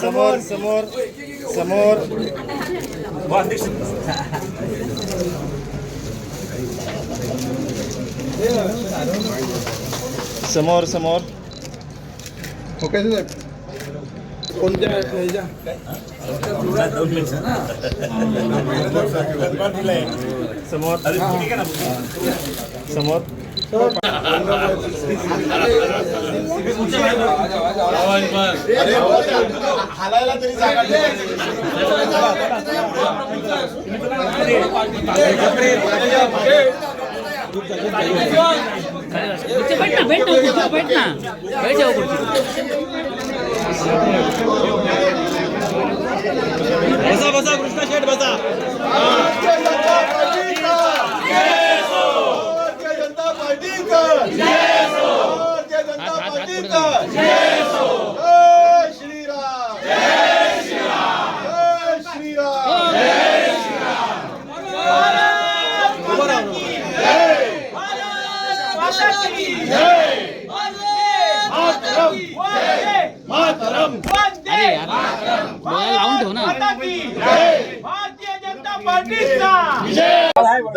समोर समोर. समोर समोर समोर ओके साहेब कोणत्या ह्याच्या समोर समोर हालायला तरी जागा इथे बैठ ना बैठ ना खुर्चीवर बैठ ना बैठ जाऊ खुर्चीवर. बसा बसा कृष्णा शेठ बसा. जनता पार्टीचा. भारतीय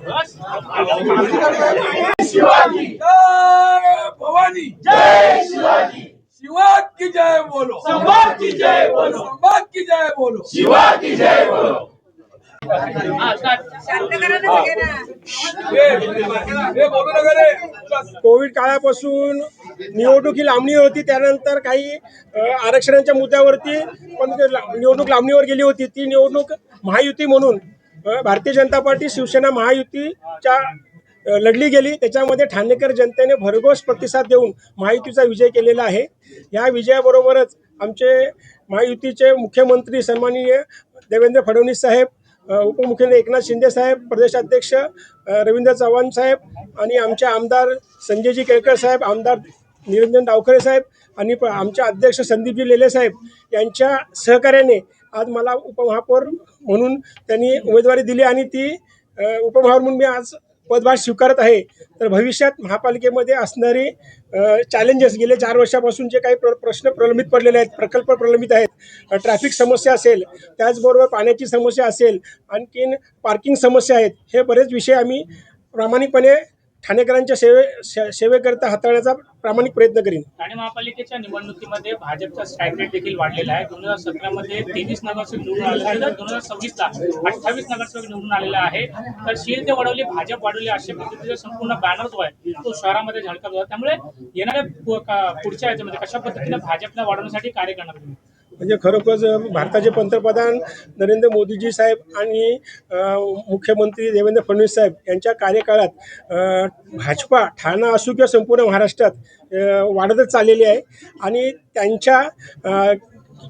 सर भवानी। जय शिवाजी शिवा की जय बोलो। संवाद की जय बोलो। संवाद की जय बोलो। शिवा की जय बोलो। बोलू नका रे. कोविड काळापासून निवडणूक ही लांबणी होती त्यानंतर काही आरक्षणाच्या मुद्द्यावरती पण निवडणूक लांबणीवर गेली होती. ती निवडणूक महायुती म्हणून भारतीय जनता पार्टी शिवसेना महायुतीच्या लढली गेली. त्याच्यामध्ये ठाणेकर जनतेने भरघोस प्रतिसाद देऊन महायुतीचा विजय केलेला आहे. या विजयाबरोबरच आमचे महायुतीचे मुख्यमंत्री सन्माननीय देवेंद्र फडणवीस साहेब उपमुख्यमंत्री एकनाथ शिंदे साहेब प्रदेशाध्यक्ष रवींद्र चव्हाण साहेब आणि आमचे आमदार संजयजी केळकर साहेब आमदार निरंजन डावखरे साहेब आणि प- आमचे अध्यक्ष संदीपजी लेले साहेब यांच्या सहकार्याने आज मला उपमहापौर म्हणून त्यांनी उमेदवारी दिली आणि ती उपमहापौर म्हणून मी आज पदभार स्वीकारत आहे. तर भविष्यात महापालिकेमध्ये असणारी चॅलेंजेस गेले चार वर्षापासून जे काही प्र प्रश्न प्रलंबित पडलेले आहेत प्रकल्प प्रलंबित आहेत ट्रॅफिक समस्या असेल त्याचबरोबर पाण्याची समस्या असेल आणखीन पार्किंग समस्या आहेत हे बरेच विषय आम्ही प्रामाणिकपणे ठाणेकरांच्या सेवे से- हाताळण्याचा प्रामाणिक प्रयत्न करीन. ठाणे महापालिकेच्या निवडणुकीमध्ये भाजपचा स्ट्राईक रेट देखील वाढलेला आहे. दोन हजार सतरा मध्ये तेवीस नगरसेवक निवडून आलेले आहे तर दोन हजार सव्वीस ला अठ्ठावीस नगरसेवक निवडून आलेला आहे. तर शील ते वडवली भाजप वाढवली अशा पद्धतीचा संपूर्ण बॅनर जो आहे तो शहरामध्ये झळकत होता. त्यामुळे येणाऱ्या पु- का- पुढच्या याच्यामध्ये कशा पद्धतीने भाजपला वाढवण्यासाठी कार्य करणार तुम्ही म्हणजे खरोखरच भारताचे पंतप्रधान नरेंद्र मोदीजी साहेब आणि मुख्यमंत्री देवेंद्र फडणवीस साहेब यांच्या कार्यकाळात भाजपा ठाणा असू किंवा संपूर्ण महाराष्ट्रात वाढतच चाललेली आहे. आणि त्यांच्या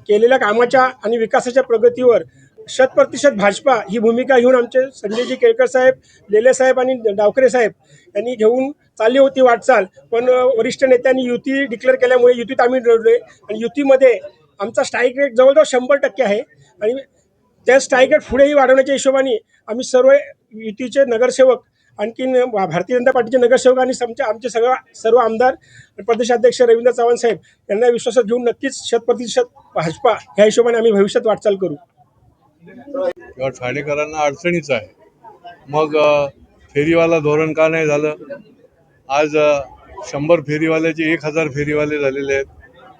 केलेल्या कामाच्या आणि विकासाच्या प्रगतीवर शतप्रतिशत भाजपा ही भूमिका घेऊन आमचे संजयजी केळकर साहेब लेले साहेब आणि डावकरे साहेब यांनी घेऊन चालली होती वाटचाल. पण वरिष्ठ नेत्यांनी युती डिक्लेअर केल्यामुळे युतीत आम्ही रडलोय आणि युतीमध्ये आमचा स्ट्राईक रेट जवळजवळ शंभर टक्के आहे. आणि त्या स्ट्राईक रेट पुढेही वाढवण्याच्या हिशोबाने आम्ही सर्व युतीचे नगरसेवक आणखीन भारतीय जनता पार्टीचे नगरसेवक आणि आमच्या आमचे सगळं सर्व आमदार प्रदेशाध्यक्ष रवींद्र चव्हाण साहेब यांना विश्वासात घेऊन नक्कीच शतप्रतिशत भाजपा ह्या हिशोबाने आम्ही भविष्यात वाटचाल करू. किंवा ठाणेकरांना अडचणीच आहे. मग फेरीवाला धोरण का नाही झालं? आज शंभर फेरीवाल्याचे एक हजार फेरीवाले झालेले आहेत.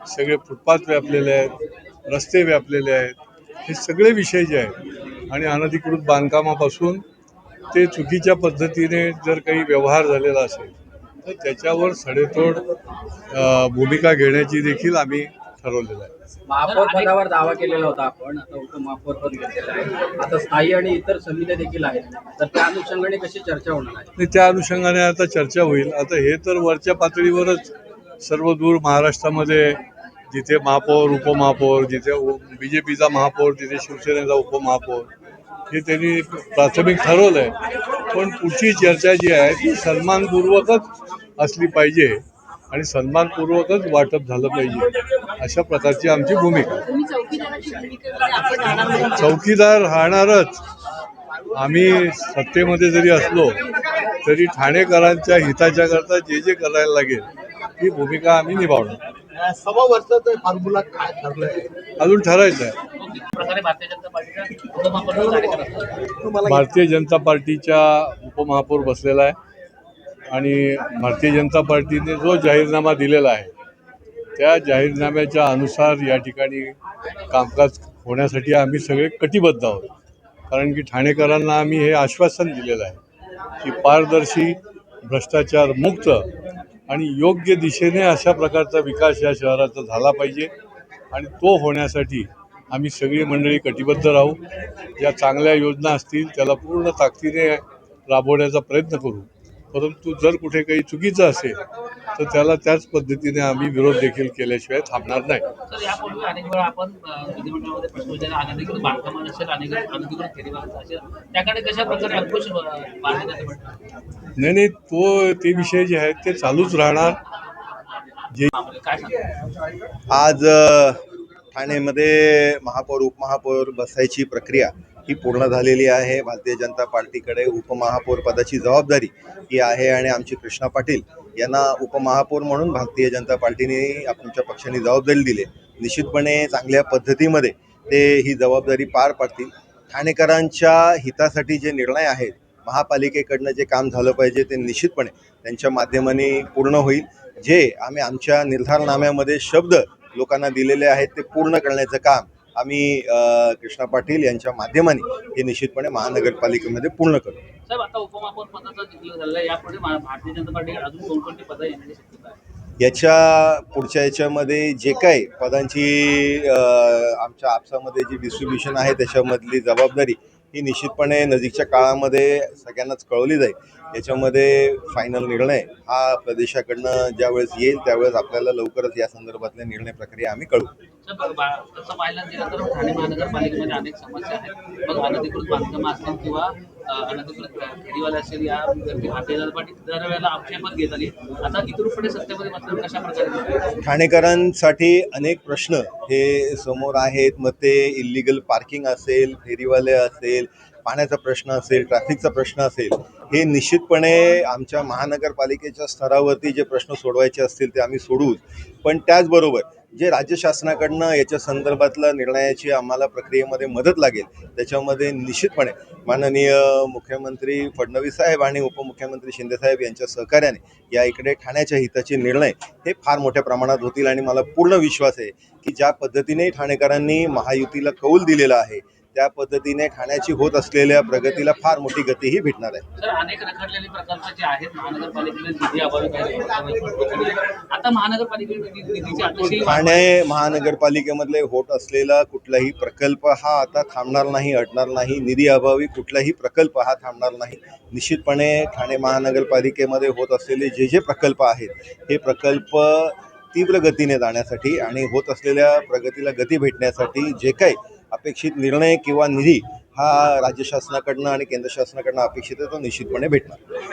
सगळे फुटपाथ व्यापलेले आहेत रस्ते व्यापलेले आहेत हे सगळे विषय जे आहेत आणि अनधिकृत बांधकामापासून ते चुकीच्या पद्धतीने जर काही व्यवहार झालेला असेल तर त्याच्यावर सडेतोड भूमिका घेण्याची देखील आम्ही ठरवलेलं आहे. महापौर पदावर दावा केलेला होता आपण आता उपमहापौर पद घेतलेलं आहे. आता स्थायी आणि इतर समित्या देखील आहेत. तर त्या अनुषंगाने कशी चर्चा होणार आहे? त्या अनुषंगाने आता चर्चा होईल. आता हे तर वरच्या पातळीवरच सर्व दूर महाराष्ट्रामध्ये जिथे महापौर उपमहापौर जिथे बी जे पीचा महापौर तिथे शिवसेनेचा उपमहापौर हे त्यांनी प्राथमिक ठरवलं आहे पण पुढची चर्चा जी आहे ती सन्मानपूर्वकच असली पाहिजे आणि सन्मानपूर्वकच वाटप झालं पाहिजे अशा प्रकारची आमची भूमिका. चौकीदार राहणारच. आम्ही सत्तेमध्ये जरी असलो तरी ठाणेकरांच्या हिताच्या करता जे जे करायला लागेल ही भूमिका आम्ही निभावणार. सव्वा वर्षाचं फॉर्म्युला काय ठरलंय अजून ठरायचं आहे. प्रकारे भारतीय जनता पार्टीचा उपमहापौर कार्यक्रम भारतीय जनता पार्टीच्या उपमहापौर बसलेला आहे. आणि भारतीय जनता पार्टीने जो जाहीरनामा दिलेला आहे त्या जाहीरनाम्याच्या अनुसार या ठिकाणी कामकाज होण्यासाठी आम्ही सगळे कटिबद्ध आहोत. कारण की ठाणेकरांना आम्ही हे आश्वासन दिलेलं आहे की पारदर्शी भ्रष्टाचार मुक्त आणि योग्य दिशेने अशा प्रकारचा विकास या शहराचा झाला पाहिजे आणि तो होण्यासाठी आम्ही सगळी मंडळी कटिबद्ध राहू. ज्या चांगल्या योजना असतील त्याला पूर्ण ताकदीने राबवण्याचा प्रयत्न करू. परंतु जर कुठे काही चुकीचं असेल तर त्याला त्याच पद्धतीने आम्ही विरोध देखील केल्याशिवाय थांबणार नाही? नाही नाही तो ते विषय जे आहेत ते चालूच राहणार. जे आज ठाणेमध्ये महापौर उपमहापौर बसायची प्रक्रिया ही पूर्ण झालेली आहे. भारतीय जनता पार्टीकडे उपमहापौर पदाची जबाबदारी ही आहे आणि आमची कृष्णा पाटील यांना उपमहापौर म्हणून भारतीय जनता पार्टीने आमच्या पक्षाने जबाबदारी दिली. निश्चितपणे चांगल्या पद्धतीमध्ये ते ही जबाबदारी पार पाडतील. ठाणेकरांच्या हितासाठी जे निर्णय आहेत महापालिकेकडनं जे काम झालं पाहिजे ते निश्चितपणे त्यांच्या माध्यमाने पूर्ण होईल. जे आम्ही आमच्या निर्धारनाम्यामध्ये शब्द लोकांना दिलेले आहेत ते पूर्ण करण्याचं काम आम्ही कृष्णा पाटील यांच्या माध्यमाने हे निश्चितपणे महानगरपालिकेमध्ये पूर्ण करू. साहेब आता उपमहापौर पदाचा जिंकलं झालेलं आहे यापुढे मा- भारतीय जनता पार्टी अजून कोणकोणती पदं येण्याची शक्यता आहे? याच्या पुढच्या याच्यामध्ये जे काही पदांची अ, आमच्या आपसामध्ये जी डिस्ट्रीब्युशन आहे त्याच्यामधली जबाबदारी ही निश्चितपणे नजीकच्या काळामध्ये सगळ्यांनाच कळवली जाईल याच्यामध्ये फायनल निर्णय हा प्रदेशाकडनं ज्यावेळेस येईल त्यावेळेस आपल्याला लवकरच या संदर्भातल्या निर्णय प्रक्रिया आम्ही कळू तसं पाहायला गेलं तर ठाणे महानगरपालिकेमध्ये अनेक समस्या आहेत. मग अनधिकृत बांधकाम असतील किंवा फेरीवाले असेल या भारतीय दरवेळेला आक्षेपच घेत आली. आता इतरपणे सत्तेमध्ये मात्र कशा प्रकारे ठाणेकरांसाठी अनेक प्रश्न हे समोर आहेत. मग ते इलिगल पार्किंग असेल फेरीवाले असेल पाण्याचा प्रश्न असेल ट्रॅफिकचा प्रश्न असेल हे निश्चितपणे आमच्या महानगरपालिकेच्या स्तरावरती जे प्रश्न सोडवायचे असतील ते आम्ही सोडवूच पण त्याचबरोबर जे राज्य शासनाकडनं याच्या संदर्भातल्या निर्णयाची आम्हाला प्रक्रियेमध्ये मदत लागेल त्याच्यामध्ये निश्चितपणे माननीय मुख्यमंत्री फडणवीस साहेब आणि उपमुख्यमंत्री शिंदेसाहेब यांच्या सहकार्याने या इकडे ठाण्याच्या हिताचे निर्णय हे फार मोठ्या प्रमाणात होतील आणि मला पूर्ण विश्वास आहे की ज्या पद्धतीने ठाणेकरांनी महायुतीला कौल दिलेला आहे त्या पद्धतीने ठाण्याची होत असलेल्या प्रगतीला फार मोठी गतीही भेटणार आहे. अनेक रखडलेले प्रकल्प जे आहेत महानगरपालिकेने ठाणे महानगरपालिकेमधले होत असलेला कुठलाही प्रकल्प हा आता थांबणार नाही अडणार नाही. निधी अभावी कुठलाही प्रकल्प हा थांबणार नाही. निश्चितपणे ठाणे महानगरपालिकेमध्ये होत असलेले जे जे प्रकल्प आहेत हे प्रकल्प तीव्र गतीने जाण्यासाठी आणि होत असलेल्या प्रगतीला गती भेटण्यासाठी जे काही अपेक्षित निर्णय किंवा निधी हा राज्य शासनाकडनं आणि केंद्र शासनाकडनं अपेक्षित आहे तो निश्चितपणे भेटणार.